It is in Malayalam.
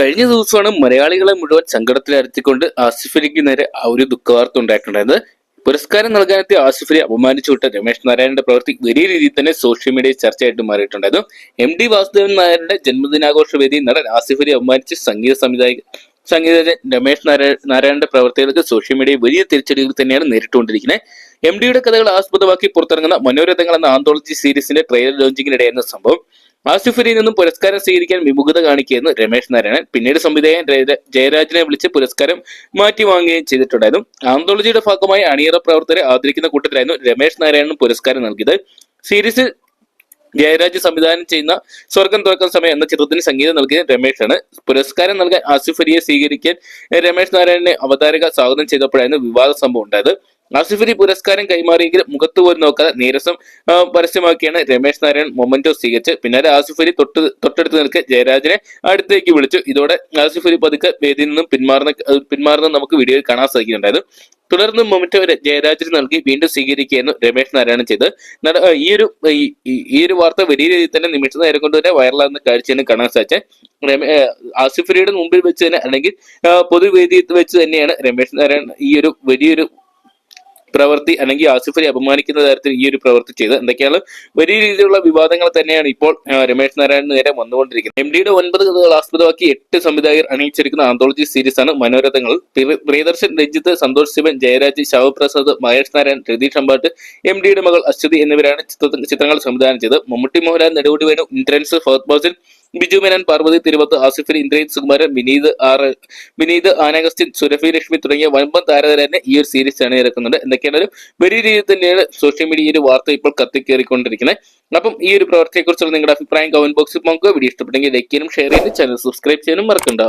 കഴിഞ്ഞ ദിവസമാണ് മലയാളികളെ മുഴുവൻ സങ്കടത്തിലർത്തിക്കൊണ്ട് ആസിഫ് അലിക്ക് നേരെ ഒരു ദുഃഖവാർത്ത ഉണ്ടായിട്ടുണ്ടായത് പുരസ്കാരം നൽകാനെത്തിയ ആസിഫ് അലി അപമാനിച്ചുവിട്ട രമേശ് നാരായണന്റെ പ്രവൃത്തി വലിയ രീതിയിൽ തന്നെ സോഷ്യൽ മീഡിയയിൽ ചർച്ചയായിട്ട് മാറിയിട്ടുണ്ടായിരുന്നു. എം ഡി വാസുദേവൻ നായരുടെ ജന്മദിനാഘോഷ വേദി നടൻ ആസിഫ് അലി അപമാനിച്ച് സംഗീത സംവിധായകൻ സംഗീതജ്ഞൻ രമേശ് നാരായ നാരായണന്റെ പ്രവർത്തികൾക്ക് സോഷ്യൽ മീഡിയ വലിയ തിരിച്ചടികൾ തന്നെയാണ് നേരിട്ടുകൊണ്ടിരിക്കുന്നത്. എം ഡിയുടെ കഥകൾ ആസ്പദമാക്കി പുറത്തിറങ്ങുന്ന മനോരഥങ്ങൾ എന്ന ആന്തോളജി സീരീസിന്റെ ട്രെയിലർ ലോഞ്ചിങ്ങിനിടെയായിരുന്ന സംഭവം. ആസിഫ് അലിയിൽ നിന്നും പുരസ്കാരം സ്വീകരിക്കാൻ വിമുഖത കാണിക്കുകയെന്ന് രമേശ് നാരായണൻ. പിന്നീട് സംവിധായകൻ ജയ- ജയരാജനെ വിളിച്ച് പുരസ്കാരം മാറ്റി വാങ്ങുകയും ചെയ്തിട്ടുണ്ടായിരുന്നു. ആന്തോളജിയുടെ ഭാഗമായി അണിയറ പ്രവർത്തകരെ ആദരിക്കുന്ന കൂട്ടത്തിലായിരുന്നു രമേശ് നാരായണൻ പുരസ്കാരം നൽകിയത്. സീരീസ് ജയരാജ് സംവിധാനം ചെയ്യുന്ന സ്വർഗം തുറക്കുന്ന സമയം എന്ന ചിത്രത്തിന് സംഗീതം നൽകിയ രമേശാണ്. പുരസ്കാരം നൽകാൻ ആസിഫ് അലിയെ സ്വീകരിക്കാൻ രമേശ് നാരായണനെ അവതാരക സ്വാഗതം ചെയ്തപ്പോഴായിരുന്നു വിവാദ സംഭവം ഉണ്ടായത്. ആസിഫ് അലി പുരസ്കാരം കൈമാറിയെങ്കിലും മുഖത്ത് പോലും നോക്കാതെ നീരസം പരസ്യമാക്കിയാണ് രമേശ് നാരായണൻ മൊമെന്റോ സ്വീകരിച്ച് പിന്നാലെ ആസിഫ് അലി തൊട്ട് തൊട്ടടുത്ത് നിൽക്കെ ജയരാജനെ അടുത്തേക്ക് വിളിച്ചു. ഇതോടെ ആസിഫ് അലി പതുക്കെ വേദിയിൽ നിന്നും പിന്മാറുന്ന പിന്മാറുന്ന നമുക്ക് വീഡിയോയിൽ കാണാൻ സാധിക്കുന്നുണ്ടായിരുന്നു. തുടർന്ന് മൊമെന്റോ ജയരാജന് നൽകി വീണ്ടും സ്വീകരിക്കുകയായിരുന്നു രമേശ് നാരായണൻ ചെയ്ത് ഈ ഒരു ഈ- ഒരു വാർത്ത വലിയ രീതിയിൽ തന്നെ നിമിഷ നേരം കൊണ്ട് തന്നെ വൈറലാകുന്ന കാഴ്ചയാണ് കാണാൻ സാധിച്ചത്. ആസിഫലിയുടെ മുമ്പിൽ വെച്ച് തന്നെ അല്ലെങ്കിൽ പൊതുവേദിയിൽ വെച്ച് തന്നെയാണ് രമേശ് നാരായണൻ ഈ ഒരു വലിയൊരു പ്രവൃത്തി അല്ലെങ്കിൽ ആസിഫലി അപമാനിക്കുന്ന തരത്തിൽ ഈ ഒരു പ്രവൃത്തി ചെയ്ത് എന്തൊക്കെയാണ്? വലിയ രീതിയിലുള്ള വിവാദങ്ങൾ തന്നെയാണ് ഇപ്പോൾ രമേശ് നാരായണൻ നേരെ വന്നുകൊണ്ടിരിക്കുന്നത്. എം ഡിയുടെ ഒൻപത് കഥകൾ ആസ്പദമാക്കി എട്ട് സംവിധായകർ അണിയിച്ചിരിക്കുന്ന ആന്തോളജി സീരീസാണ് മനോരഥങ്ങൾ. പ്രിയ- പ്രിയദർശൻ രഞ്ജിത്ത് സന്തോഷ് ശിവൻ ജയരാജ് ശവപ്രസാദ് മഹേഷ് നാരായൺ രതീഷ് അമ്പാട്ട് എം ഡിയുടെ മകൾ അശ്വതി എന്നിവരാണ് ചിത്രങ്ങൾ സംവിധാനം ചെയ്തത്. മമ്മൂട്ടി മോഹൻലാൽ നെടുമുടി വേണു ഇന്ദ്രൻസ് ഫഹദ് ബോസിൻ ബിജു മേനൻ പാർവതി തിരുവത്ത് ആസിഫ് അലി ഇന്ദ്രജിത് സുകുമാരൻ വിനീത് ആർ വിനീത് ആനഗസ്റ്റിൻ സുരഭി ലക്ഷ്മി തുടങ്ങിയ വൻപൻ താരതര തന്നെ ഈ ഒരു സീരീസ് ആണ് ഇറക്കുന്നത്. എന്തൊക്കെയാണ് വലിയ രീതിയിൽ തന്നെയാണ് സോഷ്യൽ മീഡിയയിൽ വാർത്ത ഇപ്പോൾ കത്തിക്കേറിക്കൊണ്ടിരിക്കുന്നത്. അപ്പം ഈ ഒരു പ്രവർത്തിയെക്കുറിച്ചുള്ള നിങ്ങളുടെ അഭിപ്രായം കമന്റ് ബോക്സിൽ പങ്കുക വീഡിയോ ഇഷ്ടപ്പെട്ടെങ്കിൽ ലൈക്ക് ചെയ്യാനും ഷെയർ ചെയ്യാനും ചാനൽ സബ്സ്ക്രൈബ് ചെയ്യാനും മറക്കണ്ട.